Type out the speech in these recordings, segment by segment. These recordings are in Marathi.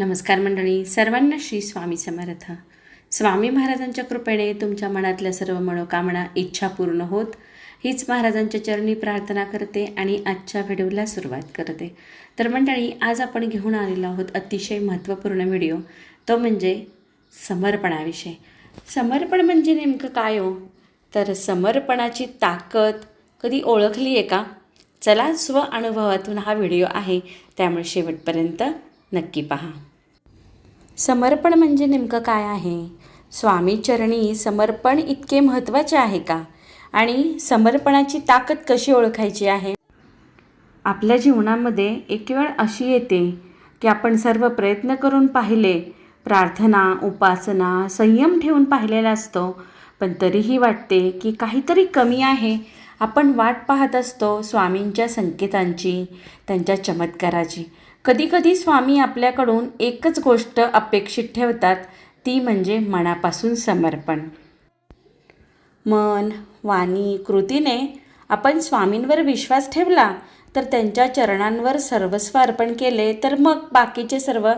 नमस्कार मंडळी सर्वांना श्री स्वामी समर्थ. स्वामी महाराजांच्या कृपेने तुमच्या मनातल्या सर्व मनोकामना इच्छा पूर्ण होत हीच महाराजांच्या चरणी प्रार्थना करते आणि आजच्या व्हिडिओला सुरुवात करते. तर मंडळी आज आपण घेऊन आलेलो आहोत अतिशय महत्त्वपूर्ण व्हिडिओ तो म्हणजे समर्पणाविषयी. समर्पण म्हणजे नेमकं काय हो? तर समर्पणाची ताकद कधी ओळखली आहे का? चला स्व अनुभवातून हा व्हिडिओ आहे त्यामुळे शेवटपर्यंत नक्की पहा. समर्पण म्हणजे नेमकं काय आहे? स्वामी चरणी समर्पण इतके महत्त्वाचे आहे का? आणि समर्पणाची ताकद कशी ओळखायची आहे? आपल्या जीवनामध्ये एक वेळ अशी येते की आपण सर्व प्रयत्न करून पाहिले प्रार्थना उपासना संयम ठेवून पाहिलेला असतो. पण तरीही वाटते की काहीतरी कमी आहे. आपण वाट पाहत असतो स्वामींच्या संकेतांची त्यांच्या चमत्काराची. कधीकधी स्वामी आपल्याकडून एकच गोष्ट अपेक्षित ठेवतात ती म्हणजे मनापासून समर्पण. मन वाणी कृतीने आपण स्वामींवर विश्वास ठेवला तर त्यांच्या चरणांवर सर्वस्व अर्पण केले तर मग बाकीचे सर्व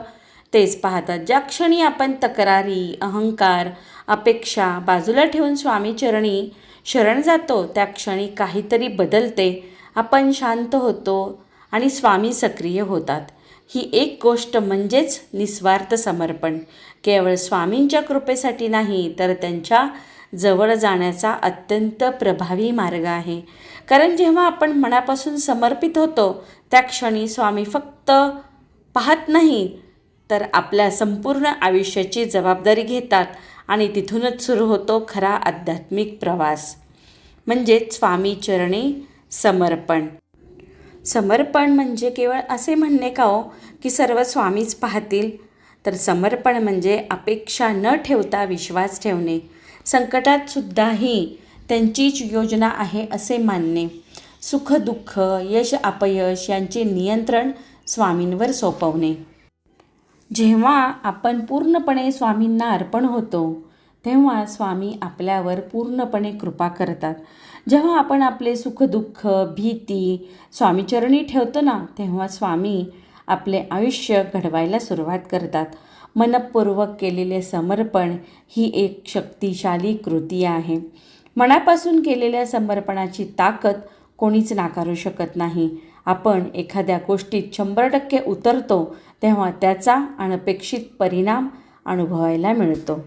तेच पाहतात. ज्या क्षणी आपण तक्रारी अहंकार अपेक्षा बाजूला ठेवून स्वामी चरणी शरण जातो त्या क्षणी काहीतरी बदलते. आपण शांत होतो आणि स्वामी सक्रिय होतात. ही एक गोष्ट म्हणजेच निस्वार्थ समर्पण. केवळ स्वामींच्या कृपेसाठी नाही तर त्यांच्या जवळ जाण्याचा अत्यंत प्रभावी मार्ग आहे. कारण जेव्हा आपण मनापासून समर्पित होतो त्या क्षणी स्वामी फक्त पाहत नाही तर आपल्या संपूर्ण आयुष्याची जबाबदारी घेतात आणि तिथूनच सुरू होतो खरा आध्यात्मिक प्रवास. म्हणजेच स्वामी चरणी समर्पण. समर्पण म्हणजे केवळ असे म्हणणे का हो की सर्व स्वामीच पाहतील? तर समर्पण म्हणजे अपेक्षा न ठेवता विश्वास ठेवणे. संकटात सुद्धाही त्यांचीच योजना आहे असे मानणे. सुख दुःख यश अपयश यांचे नियंत्रण स्वामींवर सोपवणे. जेव्हा आपण पूर्णपणे स्वामींना अर्पण होतो तेव्हा स्वामी आपल्यावर पूर्णपणे कृपा करतात. जेव्हा आपण आपले सुखदुःख भीती स्वामीचरणी ठेवतो ना तेव्हा स्वामी आपले आयुष्य घडवायला सुरुवात करतात. मनपूर्वक केलेले समर्पण ही एक शक्तिशाली कृती आहे. मनापासून केलेल्या समर्पणाची ताकद कोणीच नाकारू शकत नाही. आपण एखाद्या गोष्टीत शंभर टक्के उतरतो तेव्हा त्याचा अनपेक्षित परिणाम अनुभवायला मिळतो.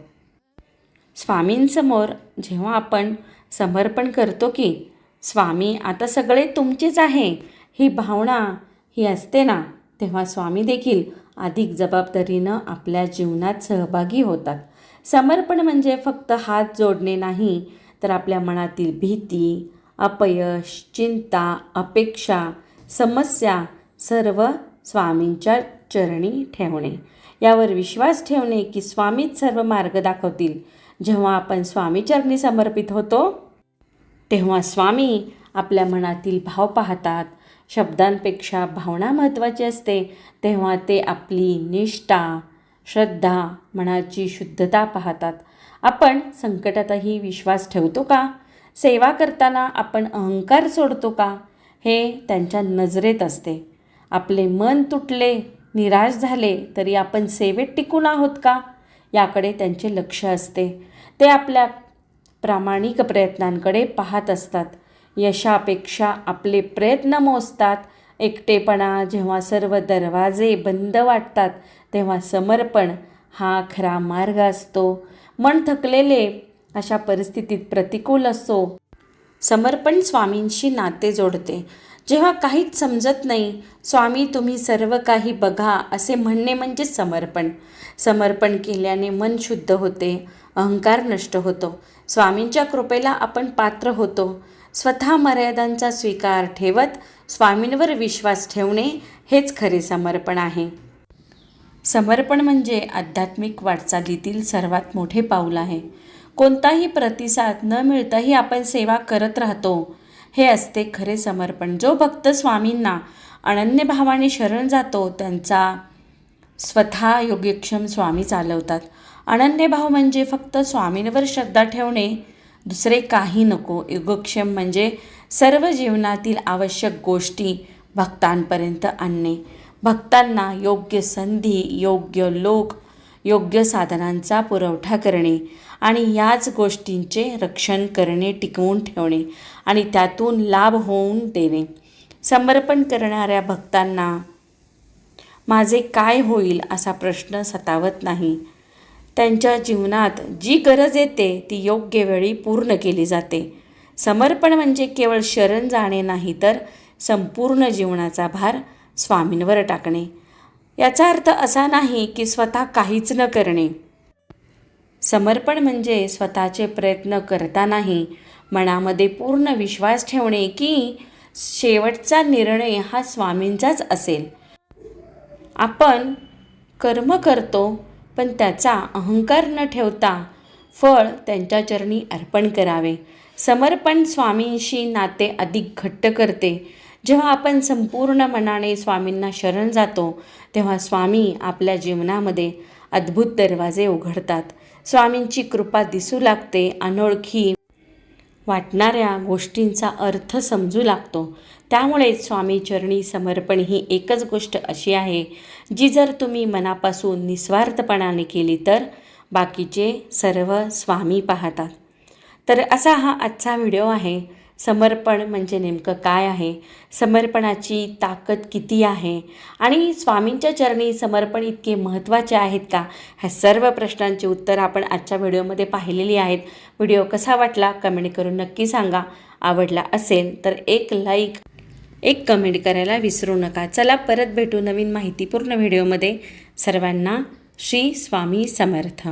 स्वामींसमोर जेव्हा आपण समर्पण करतो की स्वामी आता सगळे तुमचेच आहे ही भावना ही असते ना तेव्हा स्वामी देखील अधिक जबाबदारीनं आपल्या जीवनात सहभागी होतात. समर्पण म्हणजे फक्त हात जोडणे नाही तर आपल्या मनातील भीती अपयश चिंता अपेक्षा समस्या सर्व स्वामींच्या चरणी ठेवणे. यावर विश्वास ठेवणे की स्वामीच सर्व मार्ग दाखवतील. जेव्हा आपण स्वामीचरणी समर्पित होतो तेव्हा स्वामी आपल्या मनातील भाव पाहतात. शब्दांपेक्षा भावना महत्त्वाची असते. तेव्हा ते आपली निष्ठा श्रद्धा मनाची शुद्धता पाहतात. आपण संकटातही विश्वास ठेवतो का? सेवा करताना आपण अहंकार सोडतो का? हे त्यांच्या नजरेत असते. आपले मन तुटले निराश झाले तरी आपण सेवेत टिकून आहोत का? याकडे त्यांचे लक्ष असते. ते आपल्या प्रामाणिक प्रयत्नांकडे पाहत असतात. यशापेक्षा आपले प्रयत्न मोजतात. एकटेपणा जेव्हा सर्व दरवाजे बंद वाटतात तेव्हा समर्पण हा खरा मार्ग असतो. मन थकलेले अशा परिस्थितीत प्रतिकूल असो. समर्पण स्वामींशी नाते जोडते. जेव्हा काहीच समजत नाही स्वामी तुम्ही सर्व काही बघा असे म्हणणे म्हणजे समर्पण. समर्पण केल्याने मन शुद्ध होते अहंकार नष्ट होतो. स्वामींच्या कृपेला आपण पात्र होतो. स्वतः मर्यादांचा स्वीकार ठेवत स्वामींवर विश्वास ठेवणे हेच खरे समर्पण आहे. समर्पण म्हणजे आध्यात्मिक वाटचालीतील सर्वात मोठे पाऊल आहे. कोणताही प्रतिसाद न मिळताही आपण सेवा करत राहतो. हे असते खरे समर्पण. जो भक्त स्वामींना अनन्य भावाने शरण जातो त्यांचा स्वतः योग्यक्षम स्वामी चालवतात. अनन्यभाव म्हणजे फक्त स्वामींवर श्रद्धा ठेवणे दुसरे काही नको. योगक्षम म्हणजे सर्व जीवनातील आवश्यक गोष्टी भक्तांपर्यंत आणणे. भक्तांना योग्य संधी योग्य लोक योग्य साधनांचा पुरवठा करणे आणि याच गोष्टींचे रक्षण करणे टिकवून ठेवणे आणि त्यातून लाभ होऊन देणे. समर्पण करणाऱ्या भक्तांना माझे काय होईल असा प्रश्न सतावत नाही. त्यांच्या जीवनात जी गरज येते ती योग्य वेळी पूर्ण केली जाते. समर्पण म्हणजे केवळ शरण जाणे नाही तर संपूर्ण जीवनाचा भार स्वामींवर टाकणे. याचा अर्थ असा नाही की स्वतः काहीच न करणे. समर्पण म्हणजे स्वतःचे प्रयत्न करतानाही मनामध्ये पूर्ण विश्वास ठेवणे की शेवटचा निर्णय हा स्वामींचाच असेल. आपण कर्म करतो पण त्याचा अहंकार न ठेवता फळ त्यांच्या चरणी अर्पण करावे. समर्पण स्वामींशी नाते अधिक घट्ट करते. जेव्हा आपण संपूर्ण मनाने स्वामींना शरण जातो तेव्हा स्वामी आपल्या जीवनामध्ये अद्भुत दरवाजे उघडतात. स्वामींची कृपा दिसू लागते अनोळखी वाटणाऱ्या गोष्टींचा अर्थ समजू लागतो. त्यामुळे स्वामी चरणी समर्पण ही एकच गोष्ट अशी आहे जी जर तुम्ही मनापासून निस्वार्थपणाने केली तर बाकीचे सर्व स्वामी पाहतात. तर असा हा आजचा व्हिडिओ आहे. समर्पण म्हणजे नेमकं काय आहे? समर्पणाची ताकद किती आहे? आणि स्वामींच्या चरणी समर्पण इतके महत्त्वाचे आहेत का? ह्या सर्व प्रश्नांची उत्तरं आपण आजच्या व्हिडिओमध्ये पाहिलेली आहेत. व्हिडिओ कसा वाटला? कमेंट करून नक्की सांगा. आवडला असेल तर एक लाईक एक कमेंट करायला विसरू नका. चला परत भेटू नवीन माहितीपूर्ण व्हिडिओमध्ये. सर्वांना श्री स्वामी समर्थ.